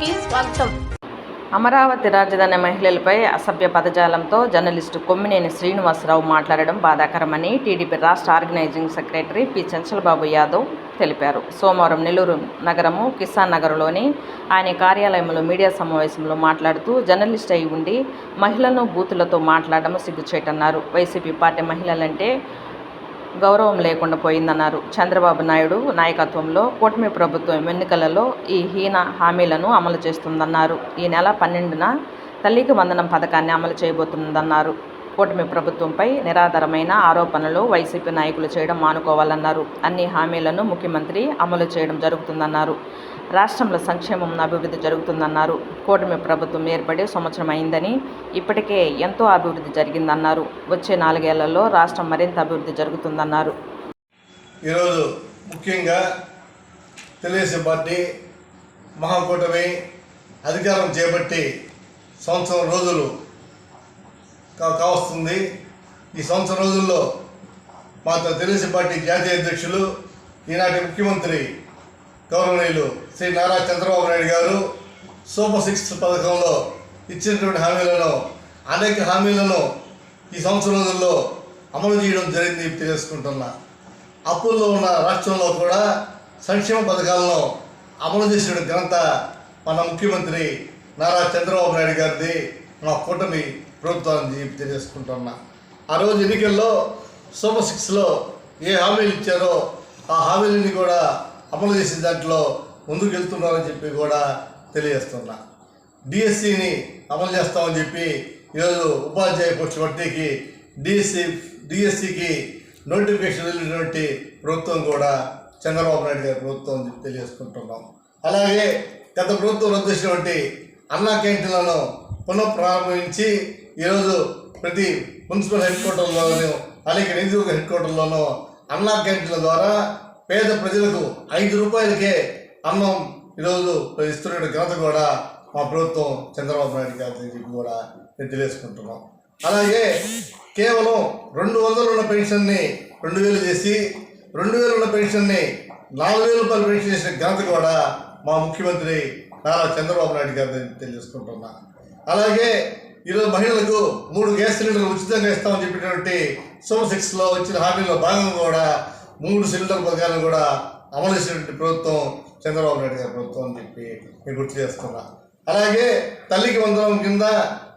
కి స్వాగతం. అమరావతి రాజధాని మహిళలపై అసభ్య పదజాలంతో జర్నలిస్టు కొమ్మినేని శ్రీనివాసరావు మాట్లాడడం బాధాకరమని టీడీపీ రాష్ట్ర organising secretary P Chanchalababu Yadav తెలిపారు. సోమవారం నెల్లూరు నగరము కిసాన్ నగర్లోని ఆయన కార్యాలయంలో మీడియా సమావేశంలో మాట్లాడుతూ జర్నలిస్ట్ అయి ఉండి మహిళలను బూతులతో మాట్లాడడం సిగ్గుచేటన్నారు. వైసీపీ పార్టీ మహిళలంటే గౌరవం లేకుండా పోయిందన్నారు. చంద్రబాబు నాయుడు నాయకత్వంలో కూటమి ప్రభుత్వం ఎన్నికలలో ఈ హీన హామీలను అమలు చేస్తుందన్నారు. ఈ నెల పన్నెండున తల్లికి వందనం పథకాన్ని అమలు చేయబోతుందన్నారు కూటమి ప్రభుత్వంపై నిరాధారమైన ఆరోపణలు వైసీపీ నాయకులు చేయడం మానుకోవాలన్నారు. అన్ని హామీలను ముఖ్యమంత్రి అమలు చేయడం జరుగుతుందన్నారు. రాష్ట్రంలో సంక్షేమం అభివృద్ధి జరుగుతుందన్నారు. కూటమి ప్రభుత్వం ఏర్పడి సంవత్సరం అయిందని ఇప్పటికే ఎంతో అభివృద్ధి జరిగిందన్నారు. వచ్చే నాలుగేళ్ళలో రాష్ట్రం మరింత అభివృద్ధి జరుగుతుందన్నారు. ఈరోజు ముఖ్యంగా తెలుగుదేశం పార్టీ మహాకూటమి అధికారం చేపట్టి సంవత్సరం రోజులు కావస్తుంది. ఈ సంవత్సరం రోజుల్లో మా తెలుగుదేశం పార్టీ జాతీయ అధ్యక్షులు ఈనాటి ముఖ్యమంత్రి గౌరవనీయులు శ్రీ నారా చంద్రబాబు నాయుడు గారు సూపర్ సిక్స్ పథకంలో ఇచ్చినటువంటి హామీలను అనేక హామీలను ఈ సంవత్సరం రోజుల్లో అమలు చేయడం జరిగింది తెలుసుకుంటున్నా అప్పుల్లో ఉన్న రాష్ట్రంలో కూడా సంక్షేమ పథకాలను అమలు చేసిన ఘనత మన ముఖ్యమంత్రి నారా చంద్రబాబు నాయుడు గారిది మా కూటమి ప్రభుత్వాన్ని చెప్పి తెలియజేసుకుంటున్నా. ఆ రోజు ఎన్నికల్లో సూపర్ సిక్స్లో ఏ హామీలు ఇచ్చారో ఆ హామీలని కూడా అమలు చేసే దాంట్లో ముందుకు వెళ్తున్నారని చెప్పి కూడా తెలియజేస్తున్నా. డిఎస్సిని అమలు చేస్తామని చెప్పి ఈరోజు ఉపాధ్యాయ పోస్టు భర్తీకి డిఎస్సి డిఎస్సికి నోటిఫికేషన్ వెళ్ళినటువంటి ప్రభుత్వం కూడా చంద్రబాబు నాయుడు గారి ప్రభుత్వం అని చెప్పి తెలియజేసుకుంటున్నాం. అలాగే గత ప్రభుత్వం రద్దు చేసినటువంటి అన్నా క్యాంటీన్లను పునః ప్రారంభించి ఈరోజు ప్రతి మున్సిపల్ హెడ్ క్వార్టర్లోనూ అలాగే నియోజకవర్గ హెడ్ క్వార్టర్లోనూ అన్నా క్యాంటీన్ల ద్వారా పేద ప్రజలకు ఐదు రూపాయలకే అన్నం ఈరోజు ఇస్తున్న ఘనత కూడా మా ప్రభుత్వం చంద్రబాబు నాయుడు గారిని చెప్పి కూడా నేను తెలియజేసుకుంటున్నాం. అలాగే కేవలం రెండు వందలు ఉన్న పెన్షన్ని రెండు వేలు చేసి రెండు వేలు ఉన్న పెన్షన్ని నాలుగు వేల రూపాయలు పెన్షన్ చేసిన ఘనత కూడా మా ముఖ్యమంత్రి నారా చంద్రబాబు నాయుడు గారిని తెలియజేసుకుంటున్నాను అలాగే ఈరోజు మహిళలకు మూడు గ్యాస్ సిలిండర్లు ఉచితంగా ఇస్తామని చెప్పినటువంటి సోమ్ సిక్స్లో వచ్చిన హామీలో భాగంగా కూడా మూడు సిలిండర్ పథకాలను కూడా అమలు చేసినటువంటి ప్రభుత్వం చంద్రబాబు నాయుడు గారి ప్రభుత్వం అని చెప్పి నేను గుర్తు చేస్తున్నా. అలాగే తల్లికి వందనం కింద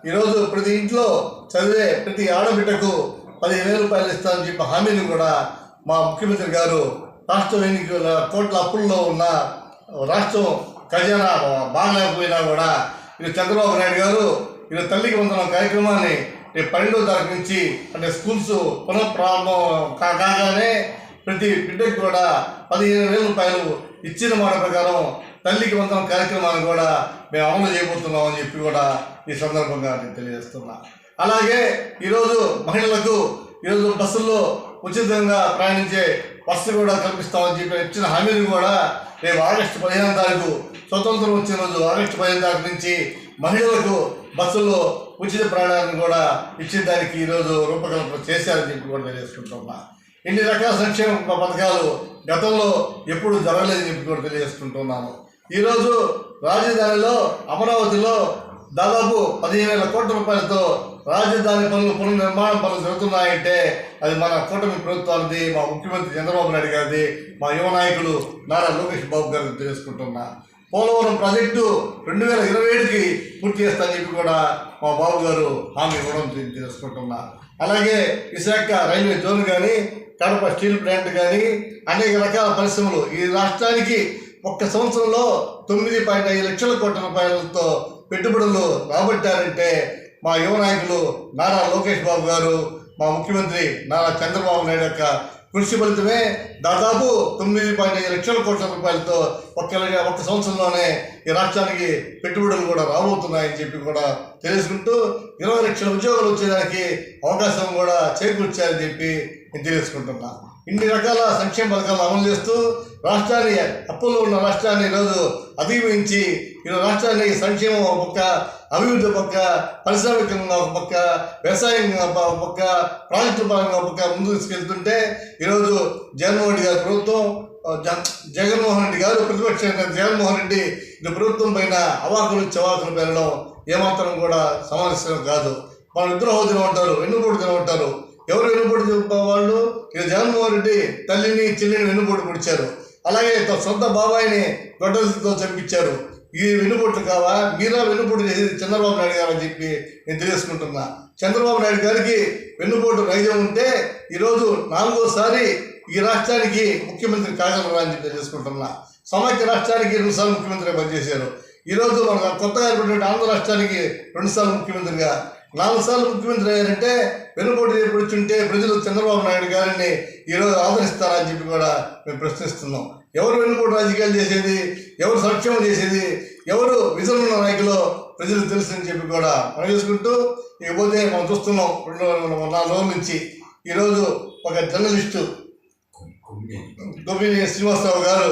ఈరోజు ప్రతి ఇంట్లో చదివే ప్రతి ఆడబిడ్డకు పదిహేను వేల రూపాయలు ఇస్తామని చెప్పి హామీని కూడా మా ముఖ్యమంత్రి గారు రాష్ట్రం ఎన్నికల కోట్ల అప్పుల్లో ఉన్న రాష్ట్రం ఖజానా బాగలేకపోయినా కూడా ఈరోజు చంద్రబాబు నాయుడు గారు ఈరోజు తల్లికి వందనం కార్యక్రమాన్ని రేపు పన్నెండో తారీఖు నుంచి అంటే స్కూల్స్ పునఃప్రారంభం కా- కాగానే ప్రతి బిడ్డకు కూడా పదిహేను వేల రూపాయలు ఇచ్చిన మాట ప్రకారం తల్లికి వందనం కార్యక్రమాన్ని కూడా మేము అమలు చేయబోతున్నాం అని చెప్పి కూడా ఈ సందర్భంగా నేను తెలియజేస్తున్నా. అలాగే ఈరోజు మహిళలకు ఈరోజు బస్సుల్లో ఉచితంగా ప్రయాణించే బస్సు కూడా కల్పిస్తామని చెప్పి ఇచ్చిన హామీని కూడా రేపు ఆగస్టు పదిహేను తారీఖు స్వతంత్రం వచ్చిన రోజు ఆగస్టు పదిహేను తారీఖు నుంచి మహిళలకు బస్సుల్లో ఉచిత ప్రయాణాన్ని కూడా ఇచ్చిన దానికి ఈరోజు రూపకల్పన చేశారని చెప్పి కూడా తెలియజేసుకుంటున్నా ఇన్ని రకాల సంక్షేమ పథకాలు గతంలో ఎప్పుడు జరగలేదని చెప్పి కూడా తెలియజేసుకుంటున్నాను ఈరోజు రాజధానిలో అమరావతిలో దాదాపు పదిహేను వేల కోట్ల రూపాయలతో రాజధాని పనులు పునర్నిర్మాణం పనులు జరుగుతున్నాయంటే అది మన కూటమి ప్రభుత్వానికి మా ముఖ్యమంత్రి చంద్రబాబు నాయుడు గారిది మా యువ నాయకులు నారా లోకేష్ బాబు గారిని తెలుసుకుంటున్నా. పోలవరం ప్రాజెక్టు రెండు వేల ఇరవై ఏడుకి పూర్తి చేస్తానని చెప్పి కూడా మా బాబు గారు హామీ ఇవ్వడం తెలుసుకుంటున్నా. అలాగే విశాఖ రైల్వే జోన్ కానీ కడప స్టీల్ ప్లాంట్ కానీ అనేక రకాల పరిశ్రమలు ఈ రాష్ట్రానికి ఒక్క సంవత్సరంలో తొమ్మిది పాయింట్ ఐదు లక్షల కోట్ల రూపాయలతో పెట్టుబడులు రాబట్టారంటే మా యువ నాయకులు నారా లోకేష్ బాబు గారు మా ముఖ్యమంత్రి నారా చంద్రబాబు నాయుడు యొక్క కృషి ఫలితమే దాదాపు తొమ్మిది పాయింట్ ఐదు లక్షల కోట్ల రూపాయలతో ఒక్క ఒక్క సంవత్సరంలోనే ఈ రాష్ట్రానికి పెట్టుబడులు కూడా రాబోతున్నాయని చెప్పి కూడా తెలుసుకుంటూ ఇరవై లక్షల ఉద్యోగాలు వచ్చేదానికి అవకాశం కూడా చేకూర్చారని చెప్పి నేను తెలుసుకుంటున్నాను ఇన్ని రకాల సంక్షేమ పథకాలు అమలు చేస్తూ రాష్ట్రాన్ని అప్పుల్లో ఉన్న రాష్ట్రాన్ని ఈరోజు అధిగమించి ఈరోజు రాష్ట్రాన్ని సంక్షేమం ఒక పక్క అభివృద్ధి ఒక పక్క పారిశ్రామికంగా ఒక పక్క వ్యవసాయంగా ఒక పక్క ప్రాజెక్టు పరంగా ఒక పక్క ముందుకు తీసుకెళ్తుంటే ఈరోజు జగన్మోహన్ రెడ్డి గారి ప్రభుత్వం జగన్మోహన్ రెడ్డి గారు ప్రతిపక్ష జగన్మోహన్ రెడ్డి ఇది ప్రభుత్వం పైన అవాకులు చవాకులు పెరగడం ఏమాత్రం కూడా సమావేశం కాదు. వాళ్ళు ఇద్దరు హోదిన ఉంటారు ఎన్నుకోడు ఉంటారు. ఎవరు వెన్నుపోటు వాళ్ళు? జగన్మోహన్ రెడ్డి తల్లిని చెల్లిని వెన్నుపోటు పొడిచారు. అలాగే తన సొంత బాబాయిని గొడ్డలతో చంపించారు. ఈ వెనుబొట్లు కావా? మీరా వెన్నుపోటు చేసేది చంద్రబాబు నాయుడు గారు అని చెప్పి నేను తెలియజేసుకుంటున్నా. చంద్రబాబు నాయుడు గారికి వెన్నుపోటు రైజం ఉంటే ఈరోజు నాలుగోసారి ఈ రాష్ట్రానికి ముఖ్యమంత్రి కాగలరా అని చెప్పి తెలియజేసుకుంటున్నా. సమాఖ్య రాష్ట్రానికి రెండుసార్లు ముఖ్యమంత్రిగా పనిచేశారు. ఈరోజు మన కొత్తగా ఏర్పడిన ఆంధ్ర రాష్ట్రానికి రెండుసార్లు ముఖ్యమంత్రిగా నాలుగు సార్లు ముఖ్యమంత్రి అయ్యారంటే వెనుపోటు ఏర్పడుతుంటే ప్రజలు చంద్రబాబు నాయుడు గారిని ఈరోజు ఆదరిస్తారా అని చెప్పి కూడా మేము ప్రశ్నిస్తున్నాం. ఎవరు వెనుపోటు రాజకీయాలు చేసేది? ఎవరు సంక్షేమం చేసేది? ఎవరు ఉన్న నాయకులు ప్రజలకు తెలుసు అని చెప్పి కూడా మనం చేసుకుంటూ ఇకపోతే మనం చూస్తున్నాం రెండు నాలుగు రోజుల నుంచి. ఈరోజు ఒక జర్నలిస్టు గోపిని శ్రీనివాసరావు గారు